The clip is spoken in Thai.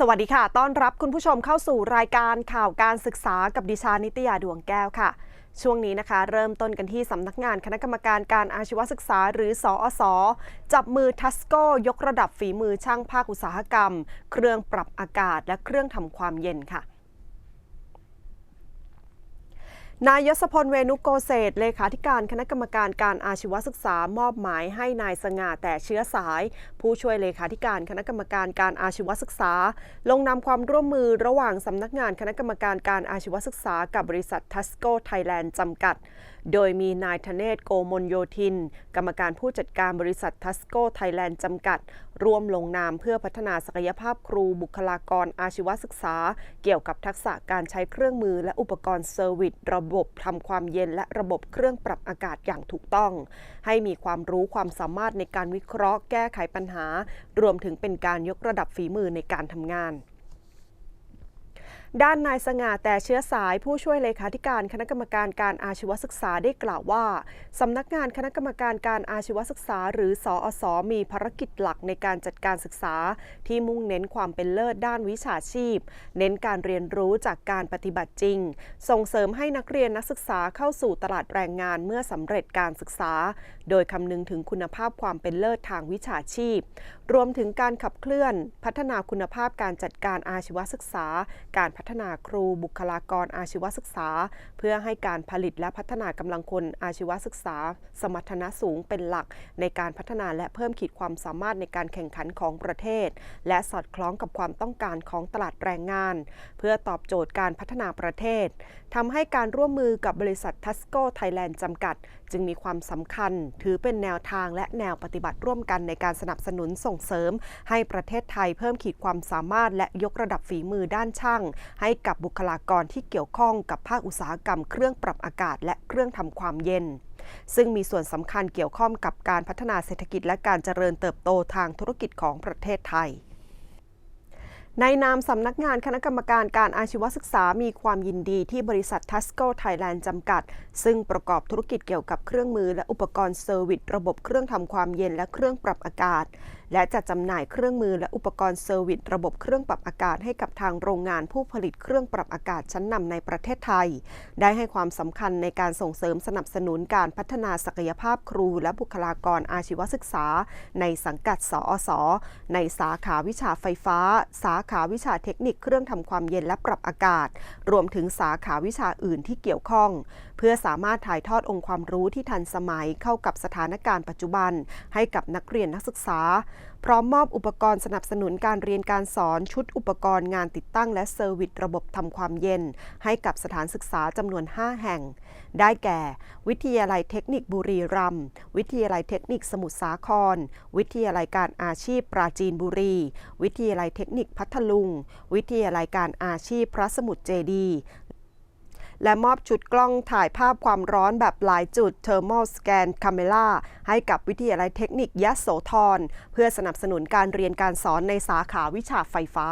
สวัสดีค่ะ ต้อนรับคุณผู้ชมเข้าสู่รายการข่าวการศึกษากับดิฉันนิตยาดวงแก้วค่ะ ช่วงนี้นะคะ เริ่มต้นกันที่สำนักงานคณะกรรมการการอาชีวศึกษา หรือสอสจับมือทัสโกยกระดับฝีมือช่างภาคอุตสาหกรรม เครื่องปรับอากาศและเครื่องทำความเย็นค่ะ นายยศพลเวนุโกเศษเลขาธิการคณะกรรมการการอาชีวศึกษามอบหมายให้นายสง่าแต่เชื้อสาย ผู้ช่วยเลขาธิการคณะกรรมการการอาชีวศึกษา ลงนำความร่วมมือระหว่างสำนักงานคณะกรรมการการอาชีวศึกษากับบริษัททัสโกไทยแลนด์จำกัด โดยมีนายธเนศโกมลโยธิน กรรมการผู้จัดการบริษัททัสโกไทยแลนด์จำกัด ร่วมลงนามเพื่อพัฒนาศักยภาพครูบุคลากรอาชีวศึกษา เกี่ยวกับทักษะการใช้เครื่องมือและอุปกรณ์เซอร์วิสระบบทำความเย็นและระบบเครื่องปรับอากาศอย่างถูกต้อง ให้มีความรู้ความสามารถในการวิเคราะห์แก้ไขปัญหา รวมถึงเป็นการยกระดับฝีมือในการทำงาน ด้านนายสง่าแต่เชื้อสายผู้ช่วยเลขาธิการคณะกรรมการการอาชีวศึกษาได้กล่าวว่า สำนักงานคณะกรรมการการอาชีวศึกษา หรือสอสอมีภารกิจหลักในการจัดการศึกษา ที่มุ่งเน้นความเป็นเลิศด้านวิชาชีพ เน้นการเรียนรู้จากการปฏิบัติจริง ส่งเสริมให้นักเรียนนักศึกษาเข้าสู่ตลาดแรงงานเมื่อสำเร็จการศึกษา โดยคำนึงถึงคุณภาพความเป็นเลิศทางวิชาชีพ รวมถึงการขับเคลื่อน พัฒนาคุณภาพการจัดการอาชีวศึกษา การพัฒฒนาครูบุคลากรอาชีวศึกษา เพื่อให้การผลิตและพัฒนากำลังคนอาชีวศึกษา สมรรถนะสูงเป็นหลัก ในการพัฒนาและเพิ่มขีดความสามารถในการแข่งขันของประเทศ และสอดคล้องกับความต้องการของตลาดแรงงาน เพื่อตอบโจทย์การพัฒนาประเทศทำให้การร่วมมือกับบริษัททัสโกไทยแลนด์จำกัด จึงมีความสำคัญ ถือเป็นแนวทางและแนวปฏิบัติร่วมกันในการสนับสนุนส่งเสริม ให้ประเทศไทยเพิ่มขีดความสามารถและยกระดับฝีมือด้านช่างให้กับบุคลากรที่เกี่ยวข้องกับภาคอุตสาหกรรมเครื่องปรับอากาศและเครื่องทำความเย็น ซึ่งมีส่วนสำคัญเกี่ยวข้องกับการพัฒนาเศรษฐกิจและการเจริญเติบโตทางธุรกิจของประเทศไทย ในนามสำนักงานคณะกรรมการการอาชีวศึกษามีความยินดีที่บริษัททัสโกไทยแลนด์จำกัด ซึ่งประกอบธุรกิจเกี่ยวกับเครื่องมือและอุปกรณ์เซอร์วิสระบบเครื่องทำความเย็นและเครื่องปรับอากาศ และจัดจำหน่ายเครื่องมือและอุปกรณ์เซอร์วิสระบบเครื่องปรับอากาศให้กับทางโรงงานผู้ผลิตเครื่องปรับอากาศชั้นนำในประเทศไทย ได้ให้ความสำคัญในการส่งเสริมสนับสนุนการพัฒนาศักยภาพครู และบุคลากรอาชีวศึกษา ในสังกัดสอสในสาขาวิชาไฟฟ้า สาขาวิชาเทคนิคเครื่องทำความเย็นและปรับอากาศ รวมถึงสาขาวิชาอื่นที่เกี่ยวข้อง เพื่อสามารถถ่ายทอดองค์ความรู้ที่ทันสมัยเข้ากับสถานการณ์ปัจจุบัน ให้กับนักเรียนนักศึกษาพร้อมมอบอุปกรณ์สนับสนุนการเรียนการสอนชุดอุปกรณ์งานติดตั้งและเซอร์วิสระบบทำความเย็น ให้กับสถานศึกษาจำนวน 5 แห่ง ได้แก่ วิทยาลัยเทคนิคบุรีรัมย์วิทยาลัยเทคนิคสมุทรสาคร วิทยาลัยการอาชีพปราจีนบุรี วิทยาลัยเทคนิคพัทลุง วิทยาลัยการอาชีพพระสมุทรเจดี และมอบชุดกล้องถ่ายภาพความร้อนแบบหลายจุด Thermal Scan Camera ให้กับวิทยาลัยเทคนิคยะโสธรเพื่อสนับสนุนการเรียนการสอนในสาขาวิชาไฟฟ้า